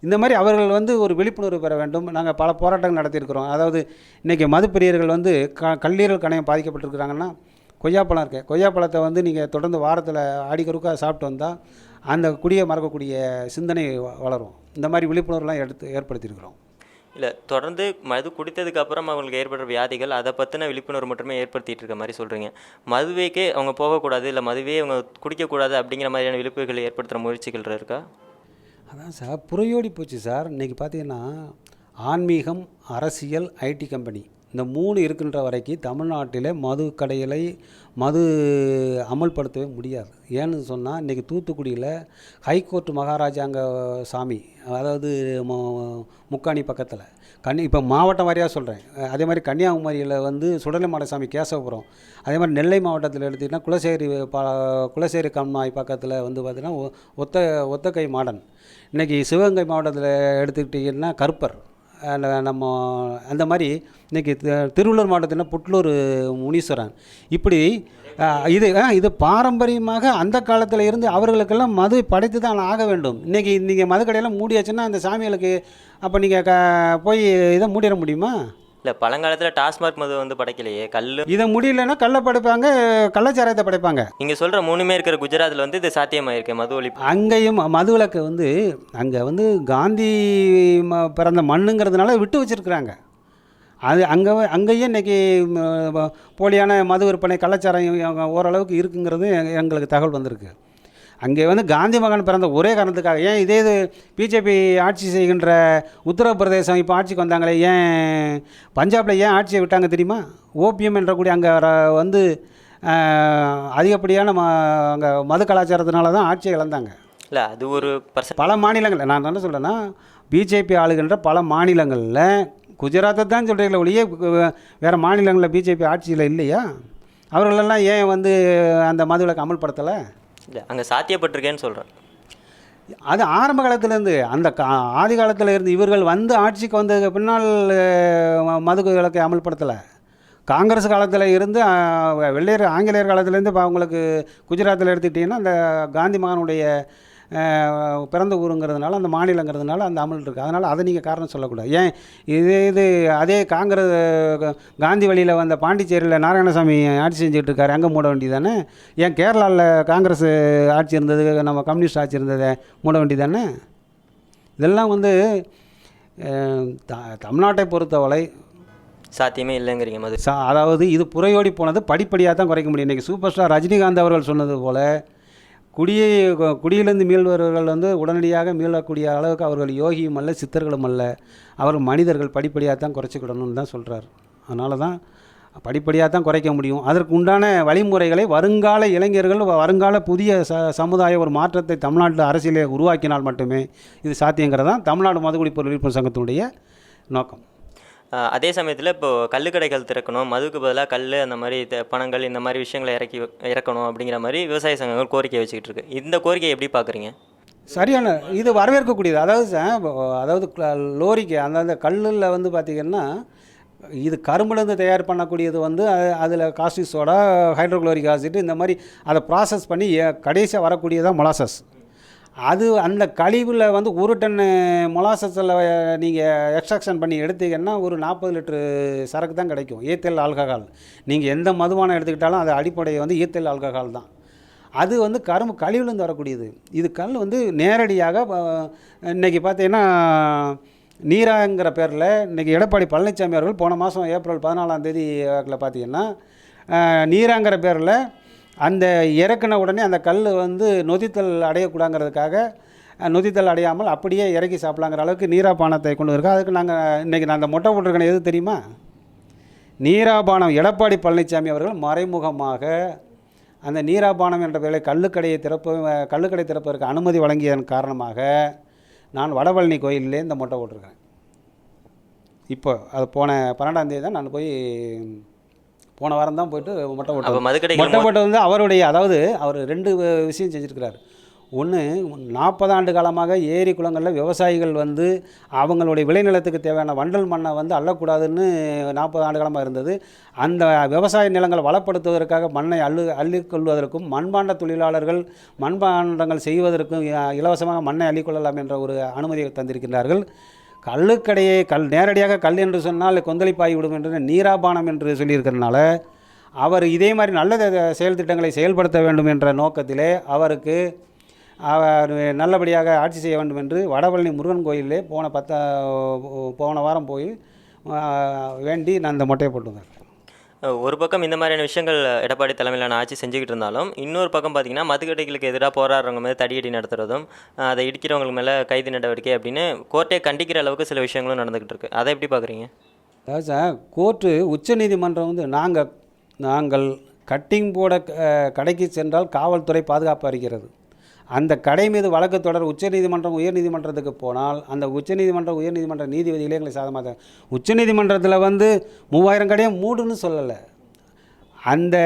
இந்த மாதிரி அவர்கள் வந்து ஒரு விழிப்புணர்வு பெற வேண்டும். நாங்கள் பல போராட்டங்கள் நடத்தியிருக்கிறோம். அதாவது இன்றைக்கி மதுப்பிரியர்கள் வந்து க கல்லீரல் கணையம் பாதிக்கப்பட்டிருக்கிறாங்கன்னா கொய்யாப்பழம் இருக்குது கொய்யாப்பழத்தை வந்து நீங்கள் தொடர்ந்து வாரத்தில் அடிக்கருக்காக சாப்பிட்டு வந்தால் அந்த குடியை மறக்கக்கூடிய சிந்தனை வ- வளரும். இந்த மாதிரி விழிப்புணர்வுலாம் எடுத்து ஏற்படுத்தியிருக்கிறோம். இல்லை தொடர்ந்து மது குடித்ததுக்கு அப்புறம் அவங்களுக்கு ஏற்படுற வியாதிகள் அதை பற்றின விழிப்புணர்வு மட்டுமே ஏற்படுத்திட்டு இருக்க மாதிரி சொல்கிறீங்க மதுவேக்கே அவங்க போகக்கூடாது இல்லை மதுவே அவங்க குடிக்கக்கூடாது அப்படிங்கிற மாதிரியான விழிப்புகளை ஏற்படுத்துகிற முயற்சிகள் இருக்கா? அதான் சார் புறையோடி போச்சு சார். இன்றைக்கி பார்த்தீங்கன்னா ஆன்மீகம் அரசியல் ஐடி கம்பெனி. இந்த மூணு இருக்கின்ற வரைக்கும் தமிழ்நாட்டில் மது கடைகளை மது அமல்படுத்தவே முடியாது. ஏன்னு சொன்னால் இன்றைக்கி தூத்துக்குடியில் ஹைகோர்ட் மகாராஜாங்க சாமி அதாவது முக்காணி பக்கத்தில் கன்னி இப்போ மாவட்டம் வாரியாக சொல்கிறேன் அதே மாதிரி கன்னியாகுமரியில் வந்து சுடலைமாட சாமி கேசவபுரம் அதே மாதிரி நெல்லை மாவட்டத்தில் எடுத்திங்கன்னா குலசேரி பா குலசேரி கம்மாய் பக்கத்தில் வந்து பார்த்திங்கன்னா ஒத்த ஒத்தக்கை மாடன். இன்றைக்கி சிவகங்கை மாவட்டத்தில் எடுத்துக்கிட்டிங்கன்னா கருப்பர் நம்ம அந்த மாதிரி இன்றைக்கி திருவள்ளூர் மாவட்டத்தில் புட்லூர் முனீஸ்வரன். இப்படி இது இது பாரம்பரியமாக அந்த காலத்தில் இருந்து அவர்களுக்கெல்லாம் மது படைத்து தான் ஆக வேண்டும். இன்றைக்கி நீங்கள் மது கடையெல்லாம் மூடியாச்சுன்னா அந்த சாமிகளுக்கு அப்போ நீங்கள் க போய் இதை மூடிட முடியுமா? இல்லை பழங்காலத்தில் டாஸ்மாக் மது வந்து படைக்கலையே கல் இதை முடியலன்னா கள்ள படைப்பாங்க கள்ளச்சாராயத்தை படைப்பாங்க. நீங்கள் சொல்கிற மூணுமே இருக்கிற குஜராத்தில் வந்து இது சாத்தியமாயிருக்கு மது ஒழிப்பு. அங்கேயும் மதுவிலக்கு வந்து அங்கே வந்து காந்தி ம- பிறந்த மண்ணுங்கிறதுனால விட்டு வச்சிருக்கிறாங்க. அது அங்கே அங்கேயும் இன்றைக்கி போலியான மது விற்பனை அங்க ஓரளவுக்கு இருக்குங்கிறது எங்க- எங்களுக்கு தகவல் வந்திருக்கு. அங்கே வந்து காந்தி மகன் பிறந்த ஒரே காரணத்துக்காக ஏன் இதே இது பிஜேபி ஆட்சி செய்கின்ற உத்தரப்பிரதேசம் இப்போ ஆட்சிக்கு வந்தாங்களே ஏன் பஞ்சாபில் ஏன் ஆட்சியை விட்டாங்க தெரியுமா? ஓபிஎம் என்ற கூடிய அங்கே வந்து அதிகப்படியான ம அங்கே மது கலாச்சாரத்தினால தான் ஆட்சியை இழந்தாங்க. இல்லை அது ஒரு பல மாநிலங்கள் நான் என்ன சொல்கிறேன்னா பிஜேபி ஆளுகின்ற பல மாநிலங்களில் குஜராத்தை தான் சொல்கிறீங்களே ஒழிய வேறு மாநிலங்களில் பிஜேபி ஆட்சியில் இல்லையா? அவர்களெல்லாம் ஏன் வந்து அந்த மதுவிலக்கு அமல்படுத்தலை? இல்லை அங்கே சாத்தியப்பட்டிருக்கேன்னு சொல்கிறேன் அது ஆரம்ப காலத்திலேருந்து அந்த கா ஆதி காலத்தில் இருந்து இவர்கள் வந்து ஆட்சிக்கு வந்ததுக்கு பின்னால் மது விலக்கை அமல்படுத்தலை. காங்கிரஸ் காலத்தில் இருந்து வெள்ளையர் ஆங்கிலேயர் காலத்துலேருந்து இப்போ அவங்களுக்கு குஜராத்தில் எடுத்துக்கிட்டிங்கன்னா அந்த காந்தி மகனுடைய பிறந்த ஊருங்கிறதுனால அந்த மாநிலங்கிறதுனால அந்த அமல் இருக்குது அதனால் அதை நீங்கள் காரணம் சொல்லக்கூடாது. ஏன்? இதே இது அதே காங்கிரஸ் காந்தி வழியில் வந்த பாண்டிச்சேரியில் நாராயணசாமி ஆட்சி செஞ்சுட்டு இருக்காரு அங்கே மூட வேண்டியதானே ஏன் கேரளாவில் காங்கிரஸ் ஆட்சி இருந்தது நம்ம கம்யூனிஸ்ட் ஆட்சி இருந்தது மூட வேண்டியதானே இதெல்லாம் வந்து த- தமிழ்நாட்டை பொறுத்தவரை சாத்தியமே இல்லைங்கிறீங்க மது. சா அதாவது இது புறையோடி போனது படிப்படியாக தான் குறைக்க முடியும். இன்றைக்கி சூப்பர் ஸ்டார் ரஜினிகாந்த் அவர்கள் சொன்னது போல் குடியை கு- குடியிலிருந்து மீள்பவர்கள் வந்து உடனடியாக மீளக்கூடிய அளவுக்கு அவர்கள் யோகியும் அல்ல சித்தர்களும் அல்ல. அவர்கள் மனிதர்கள் படிப்படியாக தான் குறைச்சிக்கிடணும்னு தான் சொல்கிறார் அதனால தான் படிப்படியாக தான் குறைக்க முடியும். அதற்கு உண்டான வழிமுறைகளை வருங்கால இளைஞர்கள் வருங்கால புதிய ச சமுதாய ஒரு மாற்றத்தை தமிழ்நாட்டில் அரசியலை உருவாக்கினால் மட்டுமே இது சாத்தியங்கிறதான் தமிழ்நாடு மதுக்குடிப்பொருள் விழிப்புணர்வு சங்கத்தினுடைய நோக்கம். அதே சமயத்தில் இப்போ கல்லுக்கடைகள் திறக்கணும் மதுக்கு பதிலாக கல் அந்த மாதிரி த- பணங்கள் இந்த மாதிரி விஷயங்களை இறக்கி இறக்கணும் அப்படிங்கிற மாதிரி விவசாய சங்கங்கள் கோரிக்கை வச்சுக்கிட்டு இருக்கு. இந்த கோரிக்கையை எப்படி பார்க்குறீங்க சரியான இது வரவேற்கக்கூடியது. அதாவது சார், அதாவது லோரிக்கு அந்தந்த கல்லில் வந்து பார்த்திங்கன்னா இது கரும்புலேருந்து தயார் பண்ணக்கூடியது வந்து அதில் காஸ்டிக் சோடா ஹைட்ரோக்ளோரிக் ஆசிட் இந்த மாதிரி அதை ப்ராசஸ் பண்ணி கடைசியாக வரக்கூடியதான் மொலாசஸ். அது அந்த கழிவில் வந்து ஒரு டன் மொலாசஸில் நீங்கள் எக்ஸ்ட்ராக்ஷன் பண்ணி எடுத்தீங்கன்னா ஒரு நாற்பது லிட்டரு சரக்கு தான் கிடைக்கும். Ethyl alcohol. நீங்கள் எந்த மதுபானம் எடுத்துக்கிட்டாலும் அது அடிப்படை வந்து ஈத்தல் ஆல்கஹால் தான். அது வந்து கரும்பு கழிவுலேருந்து வரக்கூடியது. இது கல் வந்து நேரடியாக இன்றைக்கி இன்னைக்கு பார்த்தீங்கன்னா நீராங்கிற பேரில் இன்றைக்கி எடப்பாடி பழனிசாமி அவர்கள் போன மாதம் ஏப்ரல் பதினாலாம் தேதி பார்த்தீங்கன்னா நீராங்கிற பேரில் அந்த இறக்குன உடனே அந்த கல் வந்து நொதித்தல் அடையக்கூடாங்கிறதுக்காக நொதித்தல் அடையாமல் அப்படியே இறக்கி சாப்பிடலாங்கிற அளவுக்கு நீராபானத்தை கொண்டு இருக்கோம் அதுக்கு நாங்கள் இன்றைக்கி நான் அந்த மொட்டை போட்டிருக்கேன் எது தெரியுமா? நீராபானம் எடப்பாடி பழனிசாமி அவர்கள் மறைமுகமாக அந்த நீராபானம் என்ற பெயரில் கல்லுக்கடையை திறப்பு கல்லுக்கடை திறப்பதற்கு அனுமதி வழங்கியதன் காரணமாக நான் வடபழனி கோயிலே இந்த மொட்டை போட்டிருக்கிறேன். இப்போ அது போன பன்னெண்டாம் தேதி தான் நான் போய் போன வாரம் தான் போயிட்டு மொட்டை மதுக்கடைகள் மொட்டை போட்டது வந்து அவருடைய அதாவது அவர் ரெண்டு விஷயம் செஞ்சுருக்கிறார். ஒன்று நாற்பது ஆண்டு காலமாக ஏரி குளங்களில் விவசாயிகள் வந்து அவங்களுடைய விளைநிலத்துக்கு தேவையான வண்டல் மண்ணை வந்து அள்ளக்கூடாதுன்னு நாற்பது ஆண்டு காலமாக இருந்தது. அந்த விவசாய நிலங்களை வளப்படுத்துவதற்காக மண்ணை அள்ளு அள்ளிக்கொள்வதற்கும் மண்பாண்ட தொழிலாளர்கள் மண்பாண்டங்கள் செய்வதற்கும் இலவசமாக மண்ணை அள்ளிக்கொள்ளலாம் என்ற ஒரு அனுமதியை தந்திருக்கின்றார்கள். கல்லுக்கடையை கல் நேரடியாக கல் என்று சொன்னால் கொந்தளிப்பாகி விடும் என்று நீராபானம் என்று சொல்லியிருக்கிறனால அவர் இதே மாதிரி நல்ல செயல் திட்டங்களை செயல்படுத்த வேண்டும் என்ற நோக்கத்திலே அவருக்கு அவர் நல்லபடியாக ஆட்சி செய்ய வேண்டும் என்று வடபழனி முருகன் கோயிலே போன பத்த போன வாரம் போய் வேண்டி நான் இந்த மொட்டையை போட்டு ஒரு பக்கம் இந்த மாதிரியான விஷயங்கள் எடப்பாடி தலைமையிலான ஆட்சி செஞ்சுக்கிட்டு இருந்தாலும் இன்னொரு பக்கம் பார்த்தீங்கன்னா மதுக்கடைகளுக்கு எதிராக போராடுறவங்க மேலே தடியடி நடத்துறதும் அதை இடிக்கிறவங்க மேலே கைது நடவடிக்கை அப்படின்னு கோர்ட்டே கண்டிக்கிற அளவுக்கு சில விஷயங்களும் நடந்துக்கிட்டு இருக்கு. அதை எப்படி பார்க்குறீங்க அதாவது சார் கோர்ட்டு உச்சநீதிமன்றம் வந்து நாங்கள் நாங்கள் கட்டிங் போட கடைக்கு சென்றால் காவல்துறை பாதுகாப்பு அறிகிறது அந்த கடை மீது வழக்கு தொடர் உச்சநீதிமன்றம் உயர்நீதிமன்றத்துக்கு போனால் அந்த உச்சநீதிமன்றம் உயர்நீதிமன்ற நீதிபதிகளே எங்களை சாதமாக உச்சநீதிமன்றத்தில் வந்து மூவாயிரம் கடையை மூடுன்னு சொல்லலை. அந்த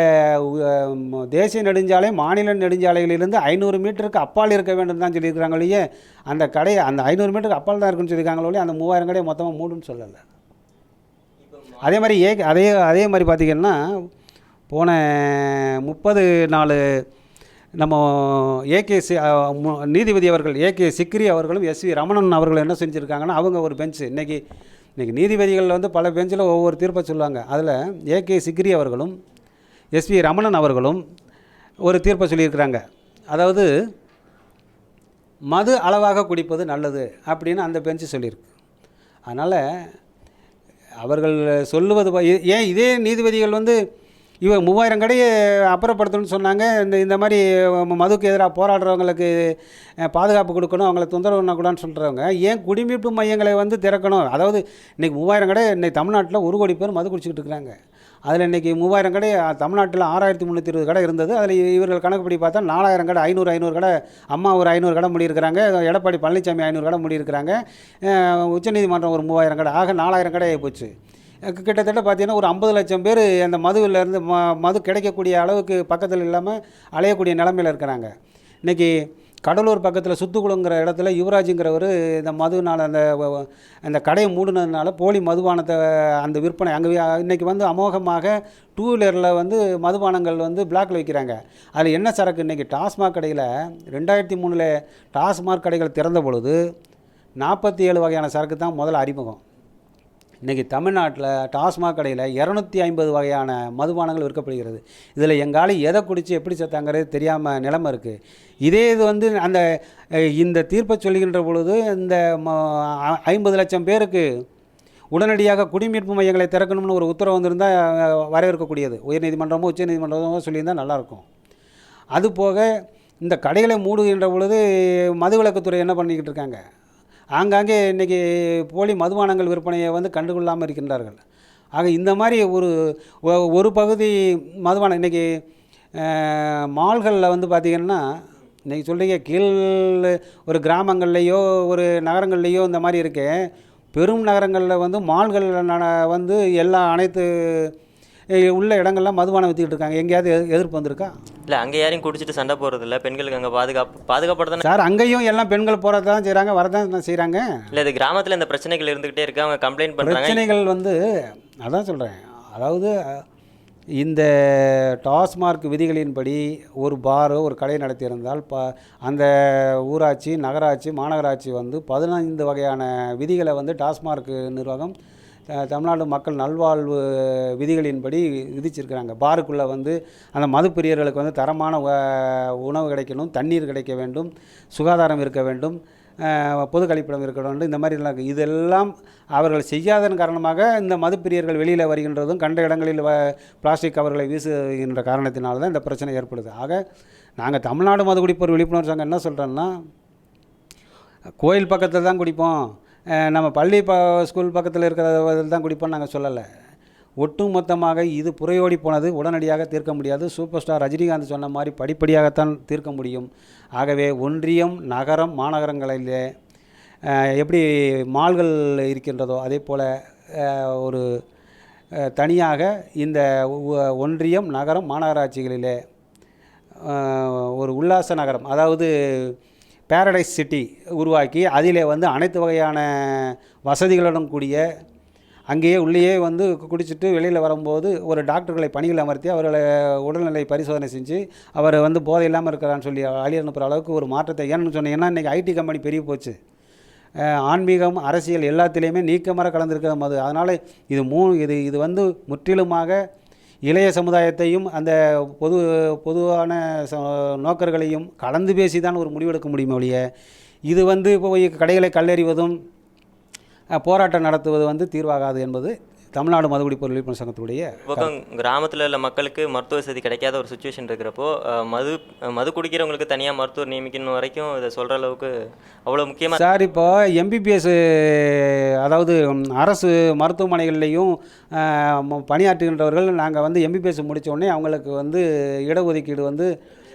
தேசிய நெடுஞ்சாலை மாநில நெடுஞ்சாலைகளிலிருந்து ஐநூறு மீட்டருக்கு அப்பால் இருக்க வேண்டும் தான் சொல்லியிருக்கிறாங்க ஒழிய அந்த கடையை அந்த ஐநூறு மீட்டருக்கு அப்பால் தான் இருக்குன்னு சொல்லியிருக்காங்களே ஒழிய அந்த மூவாயிரம் கடையை மொத்தமாக மூடுன்னு சொல்லலை. அதே மாதிரி ஏ அதே அதே மாதிரி பார்த்திங்கன்னா போன முப்பது நாலு நம்ம ஏகே சி நீதிபதி அவர்கள் ஏகே சிக்ரி அவர்களும் எஸ்வி ரமணன் அவர்கள் என்ன செஞ்சுருக்காங்கன்னா அவங்க ஒரு பெஞ்சு இன்றைக்கி இன்றைக்கி நீதிபதிகள் வந்து பல பெஞ்சில் ஒவ்வொரு தீர்ப்பை சொல்லுவாங்க. அதில் ஏகே சிக்ரி அவர்களும் எஸ்பி ரமணன் அவர்களும் ஒரு தீர்ப்பை சொல்லியிருக்கிறாங்க. அதாவது மது அளவாக குடிப்பது நல்லது அப்படின்னு அந்த பெஞ்சு சொல்லியிருக்கு. அதனால் அவர்கள் சொல்லுவது ஏன் இதே நீதிபதிகள் வந்து இவ மூவாயிரம் கடையை அப்புறப்படுத்தணும்னு சொன்னாங்க. இந்த இந்த மாதிரி மதுக்கு எதிராக போராடுறவங்களுக்கு பாதுகாப்பு கொடுக்கணும் அவங்கள தொந்தரவு பண்ணக்கூடாதுன்னு சொல்கிறவங்க ஏன் குடிமீட்பு மையங்களை வந்து திறக்கணும்? அதாவது இன்றைக்கி மூவாயிரம் கடை இன்றைக்கி தமிழ்நாட்டில் ஒரு கோடி பேர் மது குடிச்சிக்கிட்டு இருக்கிறாங்க. அதில் இன்றைக்கி மூவாயிரம் கடை தமிழ்நாட்டில் ஆறாயிரத்தி முந்நூற்றி இருபது கடை இருந்தது. அதில் இவர்கள் கணக்குப்படி பார்த்தா நாலாயிரம் கடை ஐநூறு ஐநூறு கடை அம்மா ஒரு ஐநூறு கடை முடியிருக்கிறாங்க. எடப்பாடி பழனிசாமி ஐநூறு கடை முடியிருக்கிறாங்க. உச்சநீதிமன்றம் ஒரு மூவாயிரம் கடை. ஆக நாலாயிரம் கடை ஆகி போச்சு. கிட்டத்தட்ட பார்த்தீங்கன்னா ஒரு ஐம்பது லட்சம் பேர் அந்த மதுவிலேருந்து ம மது கிடைக்கக்கூடிய அளவுக்கு பக்கத்தில் இல்லாமல் அலையக்கூடிய நிலமையில் இருக்கிறாங்க. இன்றைக்கி கடலூர் பக்கத்தில் சுத்துக்குளங்கிற இடத்துல யுவராஜுங்கிறவர் இந்த மதுனால் அந்த அந்த கடையை மூடினதுனால போலி மதுபானத்தை அந்த விற்பனை அங்கே இன்றைக்கி வந்து அமோகமாக டூ வீலரில் வந்து மதுபானங்கள் வந்து பிளாக்ல வைக்கிறாங்க. அதில் என்ன சரக்கு? இன்றைக்கி டாஸ்மாக் கடையில் ரெண்டாயிரத்தி மூணில் டாஸ்மாக் கடைகள் திறந்த பொழுது நாற்பத்தி ஏழு வகையான சரக்கு தான் முதல்ல அறிமுகம். இன்றைக்கி தமிழ்நாட்டில் டாஸ்மாக் கடையில் இரநூத்தி ஐம்பது வகையான மதுபானங்கள் விற்கப்படுகிறது. இதில் எங்காலி எதை குடித்து எப்படி செத்தாங்கிறது தெரியாமல் நிலைமை இருக்குது இதே இது வந்து அந்த இந்த தீர்ப்பை சொல்லுகின்ற பொழுது இந்த ம- ஐம்பது லட்சம் பேருக்கு உடனடியாக குடிமீட்பு மையங்களை திறக்கணும்னு ஒரு உத்தரவு வந்திருந்தால் வரவேற்கக்கூடியது. உயர்நீதிமன்றமோ உச்சநீதிமன்றமோ சொல்லியிருந்தால் நல்லாயிருக்கும். அதுபோக இந்த கடைகளை மூடுகின்ற பொழுது மதுவிலக்குத்துறை என்ன பண்ணிக்கிட்டு இருக்காங்க? ஆங்காங்கே இன்றைக்கி போலி மதுபானங்கள் விற்பனையை வந்து கண்டுகொள்ளாமல் இருக்கின்றார்கள். ஆக இந்த மாதிரி ஒரு ஒரு பகுதி மதுபானம் இன்றைக்கி மால்களில் வந்து பார்த்திங்கன்னா இன்றைக்கி சொல்கிறீங்க கீழ் ஒரு கிராமங்கள்லேயோ ஒரு நகரங்கள்லேயோ இந்த மாதிரி இருக்கேன் பெரும் நகரங்களில் வந்து மால்களில் வந்து எல்லா அனைத்து உள்ள இடங்கள்லாம் மதுபானம் விற்றுக்கிட்டு இருக்காங்க. எங்கேயாவது எதிர்- எதிர்ப்பு வந்திருக்கா? இல்லை அங்கே யாரையும் குடிச்சிட்டு சண்டை போடுறதில்ல. பெண்களுக்கு அங்கே பாதுகாப்பு பாதுகாப்பட தானே சார் அங்கேயும் எல்லாம் பெண்கள் போகிறது தான் செய்கிறாங்க வரதான் செய்கிறாங்க இல்லை இது கிராமத்தில் இந்த பிரச்சனைகள் இருந்துகிட்டே இருக்கு. அவங்க கம்ப்ளைண்ட் பண்ணுறாங்க பிரச்சனைகள் வந்து அதான் சொல்கிறேன் அதாவது இந்த டாஸ்மார்க் விதிகளின்படி ஒரு பாரோ ஒரு கடை நடத்தியிருந்தால் ப அந்த ஊராட்சி நகராட்சி மாநகராட்சி வந்து பதினைந்து வகையான விதிகளை வந்து டாஸ்மார்க் நிர்வாகம் தமிழ்நாடு மக்கள் நல்வாழ்வு விதிகளின்படி விதிச்சிருக்கிறாங்க. பாருக்குள்ளே வந்து அந்த மதுப்பிரியர்களுக்கு வந்து தரமான உணவு கிடைக்கணும் தண்ணீர் கிடைக்க வேண்டும் சுகாதாரம் இருக்க வேண்டும் பொது கழிப்பிடம் இருக்க வேண்டும் இந்த மாதிரிலாம் இதெல்லாம் அவர்கள் செய்யாதன் காரணமாக இந்த மதுப்பிரியர்கள் வெளியில் வருகின்றதும் கண்ட இடங்களில் வ பிளாஸ்டிக் கவர்களை வீசுகின்ற காரணத்தினால தான் இந்த பிரச்சனை ஏற்படுது. ஆக நாங்கள் தமிழ்நாடு மதுகுடிப்போர் விழிப்புணர்வு சங்கம் என்ன சொல்கிறோன்னா கோயில் பக்கத்தில் தான் குடிப்போம். நம்ம பள்ளி ப ஸ்கூல் பக்கத்தில் இருக்கிற தான் குடிப்போம் நாங்கள் சொல்லலை. ஒட்டுமொத்தமாக இது புறையோடி போனது உடனடியாக தீர்க்க முடியாது. சூப்பர் ஸ்டார் ரஜினிகாந்த் சொன்ன மாதிரி படிப்படியாகத்தான் தீர்க்க முடியும். ஆகவே ஒன்றியம் நகரம் மாநகரங்களிலே எப்படி மால்கள் இருக்கின்றதோ அதே போல் ஒரு தனியாக இந்த ஒன்றியம் நகரம் மாநகராட்சிகளிலே ஒரு உல்லாச நகரம். அதாவது பேரடைஸ் சிட்டி உருவாக்கி அதிலே வந்து அனைத்து வகையான வசதிகளுடன் கூடிய அங்கேயே உள்ளேயே வந்து குடிச்சிட்டு வெளியில் வரும்போது ஒரு டாக்டர்களை பணியில் அமர்த்தி அவர்களை உடல்நிலை பரிசோதனை செஞ்சு அவர் வந்து போதை இல்லாமல் இருக்கிறான்னு சொல்லி அழி அனுப்புகிற அளவுக்கு ஒரு மாற்றத்தை ஏன்னு சொன்னீங்கன்னா இன்றைக்கி ஐடி கம்பெனி பெரிய போச்சு. ஆன்மீகம் அரசியல் எல்லாத்திலையுமே நீக்கமர கலந்திருக்கிற மது அதனால் இது மூ இது இது வந்து முற்றிலுமாக இளைய சமுதாயத்தையும் அந்த பொது பொதுவான ச நோக்கர்களையும் கலந்து பேசி தான் ஒரு முடிவெடுக்க முடியுமே ஒழிய இது வந்து போய் கடைகளை கல்லெறிவதும் போராட்டம் நடத்துவது வந்து தீர்வாகாது என்பது தமிழ்நாடு மதுகுடிப்போர் விழிப்புணர்வு சங்கத்துடைய பக்கம் கிராமத்தில் உள்ள மக்களுக்கு மருத்துவ வசதி கிடைக்காத ஒரு சுச்சுவேஷன் இருக்கிறப்போ மது மது குடிக்கிறவங்களுக்கு தனியாக மருத்துவர் நியமிக்கணும் வரைக்கும் இதை சொல்கிற அளவுக்கு அவ்வளோ முக்கியமாக சார் இப்போ எம்பிபிஎஸ் அதாவது அரசு மருத்துவமனைகள்லேயும் பணியாற்றுகின்றவர்கள் நாங்கள் வந்து எம்பிபிஎஸ் உடனே அவங்களுக்கு வந்து இடஒதுக்கீடு வந்து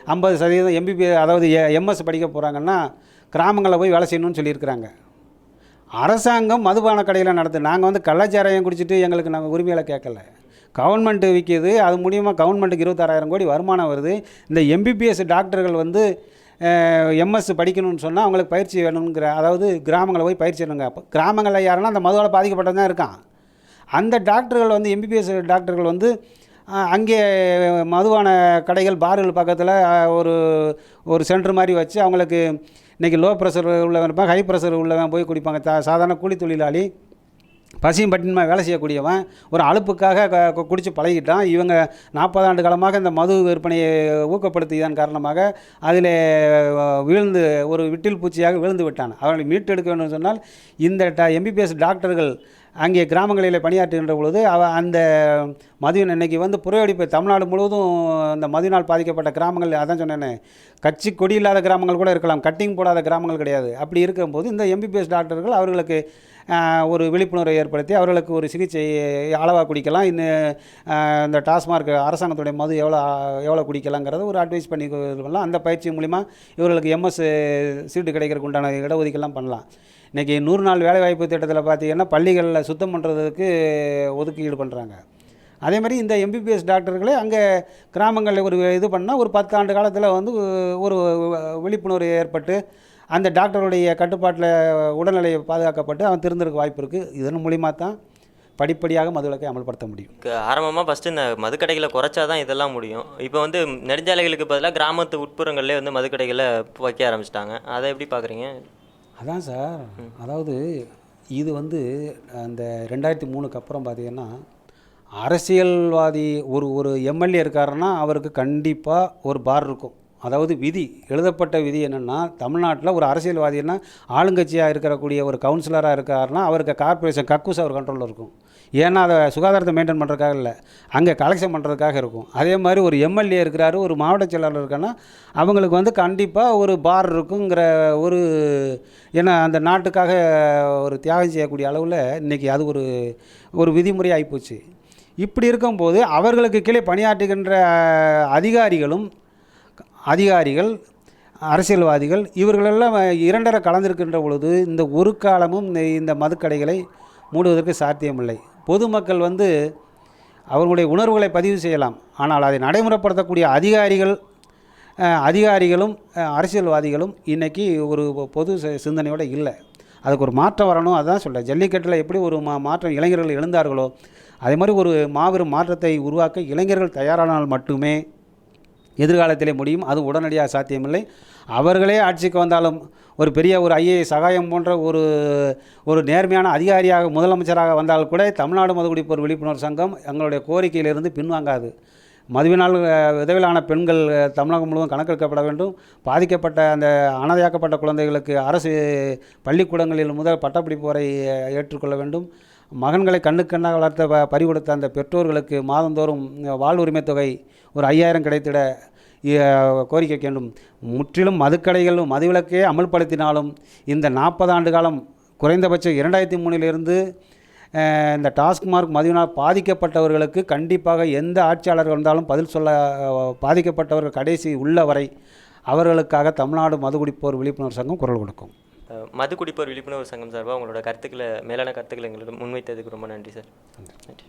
ஐம்பது சதவீதம் எம்பிபி அதாவது எம்எஸ் படிக்க போகிறாங்கன்னா கிராமங்களில் போய் வேலை செய்யணும்னு சொல்லியிருக்கிறாங்க. அரசாங்கம் மதுபான கடையில் நடத்து. நாங்கள் வந்து கள்ளச்சாராயம் குடிச்சிட்டு எங்களுக்கு நாங்கள் உரிமைகளை கேட்கல. கவர்மெண்ட்டு விற்கிது அது மூலியமாக கவர்மெண்ட்டுக்கு இருபத்தாறாயிரம் கோடி வருமானம் வருது. இந்த எம்பிபிஎஸ் டாக்டர்கள் வந்து எம்எஸ் படிக்கணும்னு சொன்னால் அவங்களுக்கு பயிற்சி வேணுங்கிற அதாவது கிராமங்களில் போய் பயிற்சி வேணுங்க அப்போ கிராமங்களில் யாருன்னா அந்த மதுவால் பாதிக்கப்பட்டதான் தான் இருக்கான். அந்த டாக்டர்கள் வந்து எம்பிபிஎஸ் டாக்டர்கள் வந்து அங்கே மதுவான கடைகள் பார்கள் பக்கத்தில் ஒரு ஒரு சென்டர் மாதிரி வச்சு அவங்களுக்கு இன்றைக்கி லோ ப்ரெஷர் உள்ளவன் இருப்பான் ஹை ப்ரெஷர் உள்ளவன் போய் குடிப்பாங்க. தா சாதாரண கூலி தொழிலாளி பசியும் பட்டினமாக வேலை செய்யக்கூடியவன் ஒரு அலுப்புக்காக குடித்து பழகிட்டான். இவங்க நாற்பது ஆண்டு காலமாக இந்த மது விற்பனையை ஊக்கப்படுத்தியதன் காரணமாக அதில் விழுந்து ஒரு விட்டில் பூச்சியாக விழுந்து விட்டான். அவர்களை மீட்டெடுக்க வேண்டும் சொன்னால் இந்த ட எம்பிபிஎஸ் டாக்டர்கள் அங்கே கிராமங்களில் பணியாற்றுகின்ற பொழுது அவ அந்த மதுவின் இன்னைக்கு வந்து புறையடிப்பு தமிழ்நாடு முழுவதும் இந்த மதுவினால் பாதிக்கப்பட்ட கிராமங்கள் அதான் சொன்னேனே கட்சி கொடி இல்லாத கிராமங்கள் கூட இருக்கலாம் கட்டிங் போடாத கிராமங்கள் கிடையாது. அப்படி இருக்கும்போது இந்த எம்பிபிஎஸ் டாக்டர்கள் அவர்களுக்கு ஒரு விழிப்புணர்வை ஏற்படுத்தி அவர்களுக்கு ஒரு சிகிச்சை அளவாக குடிக்கலாம். இன்னும் இந்த டாஸ்மார்க் அரசாங்கத்துடைய மது எவ்வளோ எவ்வளோ குடிக்கலாங்கிறத ஒரு அட்வைஸ் பண்ணி பண்ணலாம் அந்த பயிற்சி மூலிமா இவர்களுக்கு எம்எஸ் சீட்டு கிடைக்கிறதுக்கு உண்டான இடஒதுக்கீலாம் பண்ணலாம். இன்றைக்கி நூறு நாள் வேலைவாய்ப்பு திட்டத்தில் பார்த்தீங்கன்னா பள்ளிகளில் சுத்தம் பண்ணுறதுக்கு ஒதுக்கீடு பண்ணுறாங்க அதே மாதிரி இந்த எம்பிபிஎஸ் டாக்டர்களே அங்கே கிராமங்களில் ஒரு இது பண்ணால் ஒரு பத்து ஆண்டு காலத்தில் வந்து ஒரு விழிப்புணர்வு ஏற்பட்டு அந்த டாக்டருடைய கட்டுப்பாட்டில் உடல்நிலை பாதுகாக்கப்பட்டு அவன் திருந்திருக்க வாய்ப்பு இருக்குது இதன் மூலிமா தான் படிப்படியாக மதுவிலக்கை அமல்படுத்த முடியும். ஆரம்பமாக ஃபஸ்ட்டு இந்த மதுக்கடைகளை குறைச்சா தான் இதெல்லாம் முடியும். இப்போ வந்து நெடுஞ்சாலைகளுக்கு பதிலாக கிராமத்து உட்புறங்கள்லேயே வந்து மதுக்கடைகளை வைக்க ஆரம்பிச்சிட்டாங்க. அதை எப்படி பார்க்குறீங்க அதான் சார். அதாவது இது வந்து அந்த ரெண்டாயிரத்தி மூணுக்கு அப்புறம் பார்த்தீங்கன்னா அரசியல்வாதி ஒரு ஒரு எம்எல்ஏ இருக்காருன்னா அவருக்கு கண்டிப்பாக ஒரு பார் இருக்கும். அதாவது விதி எழுதப்பட்ட விதி என்னென்னா தமிழ்நாட்டில் ஒரு அரசியல்வாதினா ஆளுங்கட்சியாக இருக்கக்கூடிய ஒரு கவுன்சிலராக இருக்காருன்னா அவருக்கு கார்ப்பரேஷன் கக்கூஸ் அவர் கண்ட்ரோலில் இருக்கும். ஏன்னா அதை சுகாதாரத்தை மெயின்டைன் பண்ணுறதுக்காக இல்லை. அங்கே கலெக்ஷன் பண்ணுறதுக்காக இருக்கும். அதே மாதிரி ஒரு எம்எல்ஏ இருக்கிறாரு ஒரு மாவட்ட செயலாளர் இருக்கான்னா அவங்களுக்கு வந்து கண்டிப்பாக ஒரு பார் இருக்குங்கிற ஒரு ஏன்னா அந்த நாட்டுக்காக ஒரு தியாகம் செய்யக்கூடிய அளவில் இன்றைக்கி அது ஒரு ஒரு விதிமுறை ஆகிப்போச்சு இப்படி இருக்கும்போது அவர்களுக்கு கீழே பணியாற்றுகின்ற அதிகாரிகளும் அதிகாரிகள் அரசியல்வாதிகள் இவர்களெல்லாம் இரண்டரை கலந்திருக்கின்ற பொழுது இந்த ஒரு காலமும் இந்த இந்த மதுக்கடைகளை மூடுவதற்கு சாத்தியமில்லை. பொதுமக்கள் வந்து அவர்களுடைய உணர்வுகளை பதிவு செய்யலாம். ஆனால் அதை நடைமுறைப்படுத்தக்கூடிய அதிகாரிகள் அதிகாரிகளும் அரசியல்வாதிகளும் இன்றைக்கி ஒரு பொது சிந்தனையோடு இல்லை. அதுக்கு ஒரு மாற்றம் வரணும் அதுதான் சொல்கிறேன் ஜல்லிக்கட்டில் எப்படி ஒரு மா மாற்றம் இளைஞர்கள் எழுந்தார்களோ அதே மாதிரி ஒரு மாபெரும் மாற்றத்தை உருவாக்க இளைஞர்கள் தயாரானால் மட்டுமே எதிர்காலத்திலே முடியும். அது உடனடியாக சாத்தியமில்லை. அவர்களே ஆட்சிக்கு வந்தாலும் ஒரு பெரிய ஒரு ஐஏஎஸ் சகாயம் போன்ற ஒரு ஒரு நேர்மையான அதிகாரியாக முதலமைச்சராக வந்தால் கூட தமிழ்நாடு மதுகுடிப்போர் விழிப்புணர்வு சங்கம் எங்களுடைய கோரிக்கையிலிருந்து பின்வாங்காது. மதுவினால் விதவிலான பெண்கள் தமிழகம் முழுவதும் கணக்கெடுக்கப்பட வேண்டும். பாதிக்கப்பட்ட அந்த அனாதையாக்கப்பட்ட குழந்தைகளுக்கு அரசு பள்ளிக்கூடங்களில் முதல் பட்டப்படிப்பு வரை ஏற்றுக்கொள்ள வேண்டும். மகன்களை கண்ணுக்கு கண்ணாக வளர்த்த ப- பறி கொடுத்த அந்த பெற்றோர்களுக்கு மாதந்தோறும் வாழ்வுரிமை தொகை ஒரு ஐயாயிரம் கிடைத்திட கோரிக்கை வேண்டும் முற்றிலும் மதுக்கடைகளும் மதுவிலக்கே அமல்படுத்தினாலும் இந்த நாற்பது ஆண்டு காலம் குறைந்தபட்சம் இரண்டாயிரத்தி மூணிலிருந்து இந்த டாஸ்மார்க் மதுவினால் பாதிக்கப்பட்டவர்களுக்கு கண்டிப்பாக எந்த ஆட்சியாளர்கள் வந்தாலும் பதில் சொல்ல பாதிக்கப்பட்டவர்கள் கடைசி உள்ள வரை அவர்களுக்காக தமிழ்நாடு மதுகுடிப்போர் விழிப்புணர்வு சங்கம் குரல் கொடுக்கும். அஹ், மது குடிப்போர் விழிப்புணர்வு சங்கம் சார்பாக உங்களோட கருத்துக்களை மேலான கருத்துக்களை எங்களுக்கு முன்வைத்ததுக்கு ரொம்ப நன்றி சார். நன்றி.